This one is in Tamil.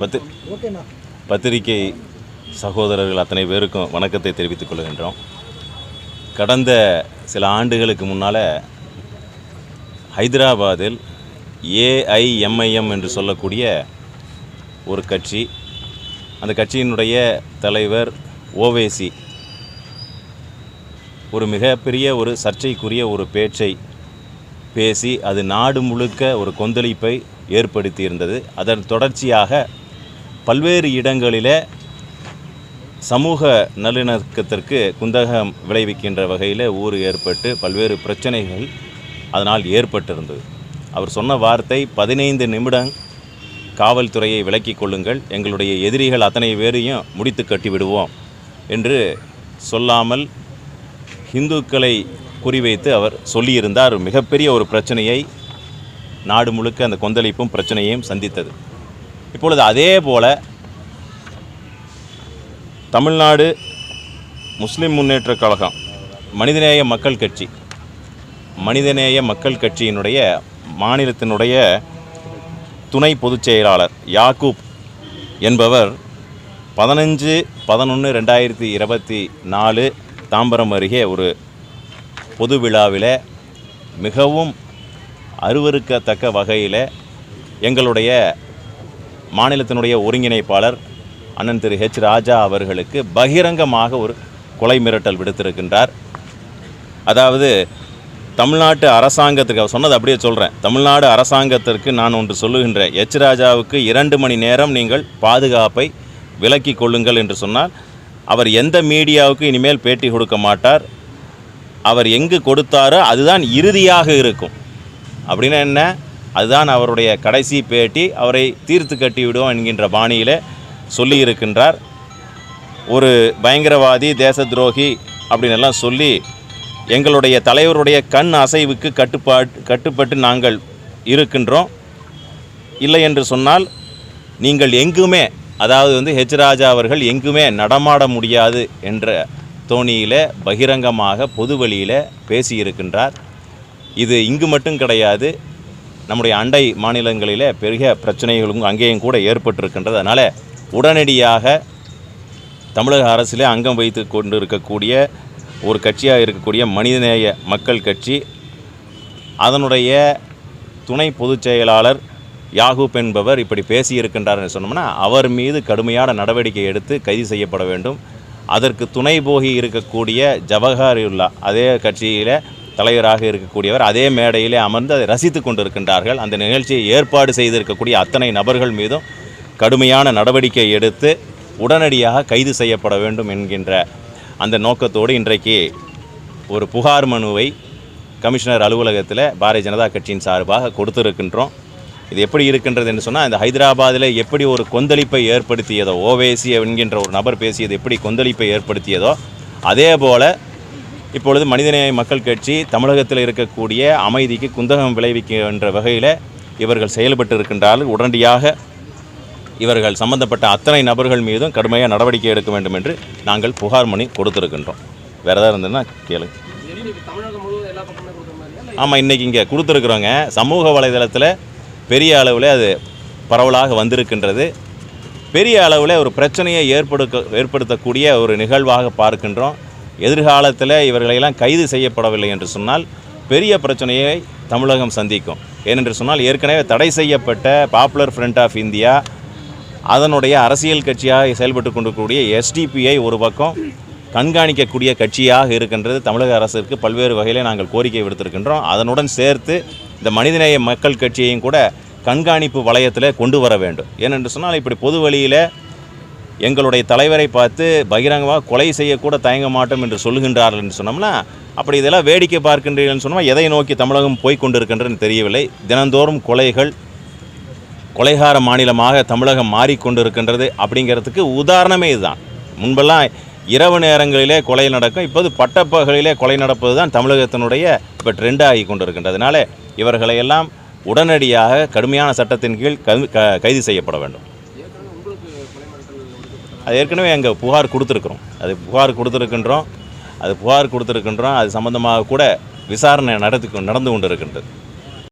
பத்து பத்திரிகை சகோதரர்கள் அத்தனை பேருக்கும் வணக்கத்தை தெரிவித்துக் கொள்கின்றோம். கடந்த சில ஆண்டுகளுக்கு முன்னால் ஹைதராபாத்தில் ஏஐஎம்ஐஎம் என்று சொல்லக்கூடிய ஒரு கட்சி அந்த கட்சியினுடைய தலைவர் ஓவேசி ஒரு மிகப்பெரிய ஒரு சர்ச்சைக்குரிய ஒரு பேச்சை பேசி அது நாடு முழுக்க ஒரு கொந்தளிப்பை ஏற்படுத்தியிருந்தது. அதன் தொடர்ச்சியாக பல்வேறு இடங்களிலே சமூக நல்லிணக்கத்திற்கு குந்தகம் விளைவிக்கின்ற வகையில் ஊர் ஏற்பட்டு பல்வேறு பிரச்சனைகள் அதனால் ஏற்பட்டிருந்தது. அவர் சொன்ன வார்த்தை பதினைந்து நிமிடம் காவல்துறையை விலக்கிக் கொள்ளுங்கள் எங்களுடைய எதிரிகள் அத்தனை பேரையும் முடித்து கட்டிவிடுவோம் என்று சொல்லாமல் இந்துக்களை குறிவைத்து அவர் சொல்லியிருந்தார். மிகப்பெரிய ஒரு பிரச்சனையை நாடு முழுக்க அந்த கொந்தளிப்பும் பிரச்சனையையும் சந்தித்தது. இப்பொழுது அதே போல தமிழ்நாடு முஸ்லீம் முன்னேற்ற கழகம் மனிதநேய மக்கள் கட்சி மனிதநேய மக்கள் கட்சியினுடைய மாநிலத்தினுடைய துணை பொதுச் செயலாளர் யாக்கூப் என்பவர் பதினஞ்சு பதினொன்று ரெண்டாயிரத்தி இருபத்தி நாலு தாம்பரம் அருகே ஒரு பொது விழாவில் மிகவும் அருவருக்கத்தக்க வகையில் எங்களுடைய மாநிலத்தினுடைய ஒருங்கிணைப்பாளர் அண்ணன் திரு ஹெச் ராஜா அவர்களுக்கு பகிரங்கமாக ஒரு கொலை மிரட்டல் விடுத்திருக்கின்றார். அதாவது தமிழ்நாட்டு அரசாங்கத்துக்கு அவர் சொன்னது அப்படியே சொல்கிறேன் தமிழ்நாடு அரசாங்கத்திற்கு நான் ஒன்று சொல்லுகின்றேன். எச் ராஜாவுக்கு இரண்டு மணி நேரம் நீங்கள் பாதுகாப்பை விலக்கி கொள்ளுங்கள் என்று சொன்னால் அவர் எந்த மீடியாவுக்கு இனிமேல் பேட்டி கொடுக்க மாட்டார். அவர் எங்கு கொடுத்தாரோ அதுதான் இறுதியாக இருக்கும். அப்படின்னா என்ன? அதுதான் அவருடைய கடைசி பேட்டி. அவரை தீர்த்து கட்டிவிடுவோம் என்கின்ற பாணியில் சொல்லியிருக்கின்றார். ஒரு பயங்கரவாதி தேச துரோகி அப்படின்னு எல்லாம் சொல்லி எங்களுடைய தலைவருடைய கண் அசைவுக்கு கட்டுப்பாட் கட்டுப்பட்டு நாங்கள் இருக்கின்றோம். இல்லை என்று சொன்னால் நீங்கள் எங்குமே அதாவது வந்து ஹெச் ராஜா அவர்கள் எங்குமே நடமாட முடியாது என்ற தோணியில் பகிரங்கமாக பொதுவெளியில் பேசியிருக்கின்றார். இது இங்கு மட்டும் கிடையாது. நம்முடைய அண்டை மாநிலங்களில் பெரிய பிரச்சனைகளும் அங்கேயும் கூட ஏற்பட்டிருக்கின்றது. அதனால் உடனடியாக தமிழக அரசிலே அங்கம் வைத்து கொண்டு இருக்கக்கூடிய ஒரு கட்சியாக இருக்கக்கூடிய மனிதநேய மக்கள் கட்சி அதனுடைய துணை பொதுச் செயலாளர் யாகூப் என்பவர் இப்படி பேசியிருக்கின்றார் என்று சொன்னோம்னா அவர் மீது கடுமையான நடவடிக்கை எடுத்து கைது செய்யப்பட வேண்டும். அதற்கு துணை போகி இருக்கக்கூடிய ஜவஹாரியுல்லா அதே கட்சியில் தலைவராக இருக்கக்கூடியவர் அதே மேடையிலே அமர்ந்து அதை ரசித்து கொண்டிருக்கின்றார்கள். அந்த நிகழ்ச்சியை ஏற்பாடு செய்திருக்கக்கூடிய அத்தனை நபர்கள் மீதும் கடுமையான நடவடிக்கை எடுத்து உடனடியாக கைது செய்யப்பட வேண்டும் என்கின்ற அந்த நோக்கத்தோடு இன்றைக்கு ஒரு புகார் மனுவை கமிஷனர் அலுவலகத்தில் பாரதிய ஜனதா கட்சியின் சார்பாக கொடுத்திருக்கின்றோம். இது எப்படி இருக்கின்றது என்று சொன்னால் இந்த ஹைதராபாத்தில் எப்படி ஒரு கொந்தளிப்பை ஏற்படுத்தியதோ ஓவேசி என்கின்ற ஒரு நபர் பேசியது எப்படி கொந்தளிப்பை ஏற்படுத்தியதோ அதே போல் இப்பொழுது மனிதநேய மக்கள் கட்சி தமிழகத்தில் இருக்கக்கூடிய அமைதிக்கு குந்தகம் விளைவிக்கின்ற வகையில் இவர்கள் செயல்பட்டு இருக்கின்றார்கள் உடனடியாக இவர்கள் சம்பந்தப்பட்ட அத்தனை நபர்கள் மீதும் கடுமையாக நடவடிக்கை எடுக்க வேண்டும் என்று நாங்கள் புகார் மணி கொடுத்துருக்கின்றோம். வேறு ஏதாவது இருந்ததுன்னா கேளுங்க ஆமாம் இன்றைக்கி இங்கே கொடுத்துருக்குறோங்க. சமூக வலைதளத்தில் பெரிய அளவில் அது பரவலாக வந்திருக்கின்றது. பெரிய அளவில் ஒரு பிரச்சனையை ஏற்படுக்க ஏற்படுத்தக்கூடிய ஒரு நிகழ்வாக பார்க்கின்றோம். எதிர்காலத்தில் இவர்களையெல்லாம் கைது செய்யப்படவில்லை என்று சொன்னால் பெரிய பிரச்சனையை தமிழகம் சந்திக்கும். ஏனென்று சொன்னால் ஏற்கனவே தடை செய்யப்பட்ட பாப்புலர் ஃப்ரண்ட் ஆஃப் இந்தியா அதனுடைய அரசியல் கட்சியாக செயல்பட்டு கொண்டிருக்கக்கூடிய எஸ்டிபிஐ ஒரு பக்கம் கண்காணிக்கக்கூடிய கட்சியாக இருக்கின்றது தமிழக அரசிற்கு பல்வேறு வகையில் நாங்கள் கோரிக்கை விடுத்திருக்கின்றோம். அதனுடன் சேர்த்து இந்த மனிதநேய மக்கள் கட்சியையும் கூட கண்காணிப்பு வளையத்தில் கொண்டு வர வேண்டும். ஏனென்று சொன்னால் இப்படி பொது வழியில் எங்களுடைய தலைவரை பார்த்து பகிரங்கமாக கொலை செய்யக்கூட தயங்க மாட்டோம் என்று சொல்லுகின்றார்கள் என்று சொன்னோம்னா அப்படி இதெல்லாம் வேடிக்கை பார்க்கின்றீர்கள்னு சொன்னால் எதை நோக்கி தமிழகம் போய் கொண்டிருக்கின்றன்னு தெரியவில்லை. தினந்தோறும் கொலைகள் கொலைகார மாநிலமாக தமிழகம் மாறிக்கொண்டிருக்கின்றது அப்படிங்கிறதுக்கு உதாரணமே இதுதான். முன்பெல்லாம் இரவு நேரங்களிலே கொலை நடக்கும் இப்போது பட்டப்பகலிலே கொலை நடப்பது தான் தமிழகத்தினுடைய இப்போ ட்ரெண்டாகி கொண்டிருக்கின்றதுனால இவர்களையெல்லாம் உடனடியாக கடுமையான சட்டத்தின் கீழ் க- கைது செய்யப்பட வேண்டும் ஏற்கனவே உங்களுக்கு கொலை மிரட்டல் விடுக்கப்பட்டதா அது ஏற்கனவே அங்கே புகார் கொடுத்துருக்குறோம். அது புகார் கொடுத்துருக்கின்றோம். அது புகார் கொடுத்துருக்கின்றோம். அது சம்மந்தமாக கூட விசாரணை நடத்தி நடந்து கொண்டு இருக்கின்றது